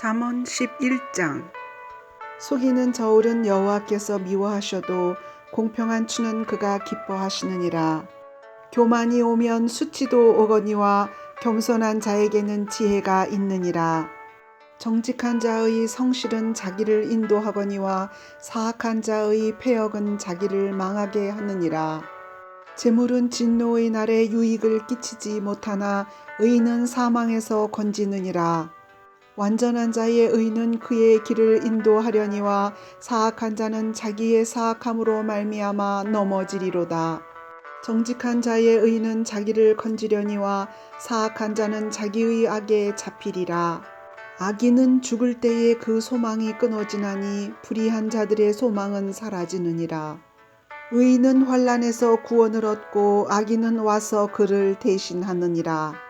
잠언 11장 속이는 저울은 여호와께서 미워하셔도 공평한 추는 그가 기뻐하시느니라. 교만이 오면 수치도 오거니와 겸손한 자에게는 지혜가 있느니라. 정직한 자의 성실은 자기를 인도하거니와 사악한 자의 폐역은 자기를 망하게 하느니라. 재물은 진노의 날에 유익을 끼치지 못하나 의는 사망에서 건지느니라. 완전한 자의 의는 그의 길을 인도하려니와 사악한 자는 자기의 사악함으로 말미암아 넘어지리로다. 정직한 자의 의는 자기를 건지려니와 사악한 자는 자기의 악에 잡히리라. 악인은 죽을 때에 그 소망이 끊어지나니 불의한 자들의 소망은 사라지느니라. 의인은 환란에서 구원을 얻고 악인은 와서 그를 대신하느니라.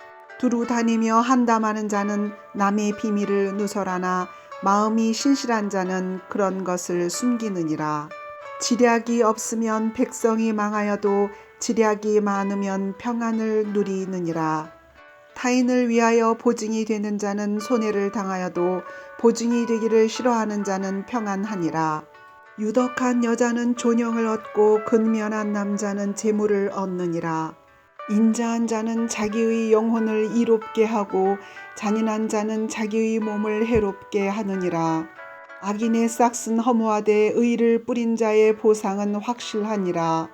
두루 다니며 한담하는 자는 남의 비밀을 누설하나 마음이 신실한 자는 그런 것을 숨기느니라. 지략이 없으면 백성이 망하여도 지략이 많으면 평안을 누리느니라. 타인을 위하여 보증이 되는 자는 손해를 당하여도 보증이 되기를 싫어하는 자는 평안하니라. 유덕한 여자는 존영을 얻고 근면한 남자는 재물을 얻느니라. 인자한 자는 자기의 영혼을 이롭게 하고 잔인한 자는 자기의 몸을 해롭게 하느니라. 악인의 싹은 허무하되 의를 뿌린 자의 보상은 확실하니라.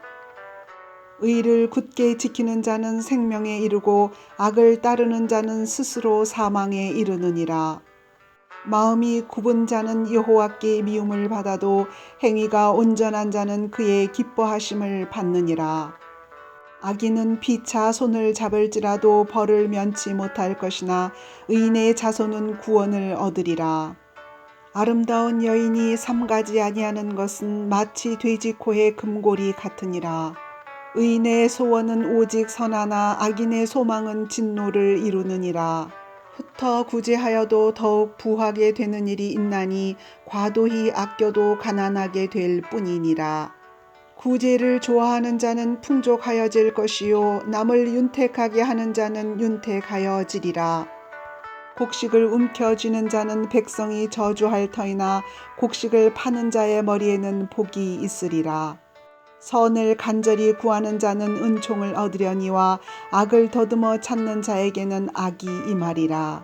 의를 굳게 지키는 자는 생명에 이르고 악을 따르는 자는 스스로 사망에 이르느니라. 마음이 굽은 자는 여호와께 미움을 받아도 행위가 온전한 자는 그의 기뻐하심을 받느니라. 악인은 피차 손을 잡을지라도 벌을 면치 못할 것이나 의인의 자손은 구원을 얻으리라. 아름다운 여인이 삼가지 아니하는 것은 마치 돼지 코의 금고리 같으니라. 의인의 소원은 오직 선하나 악인의 소망은 진노를 이루느니라. 흩어 구제하여도 더욱 부하게 되는 일이 있나니 과도히 아껴도 가난하게 될 뿐이니라. 구제를 좋아하는 자는 풍족하여질 것이요 남을 윤택하게 하는 자는 윤택하여지리라. 곡식을 움켜쥐는 자는 백성이 저주할 터이나 곡식을 파는 자의 머리에는 복이 있으리라. 선을 간절히 구하는 자는 은총을 얻으려니와 악을 더듬어 찾는 자에게는 악이 임하리라.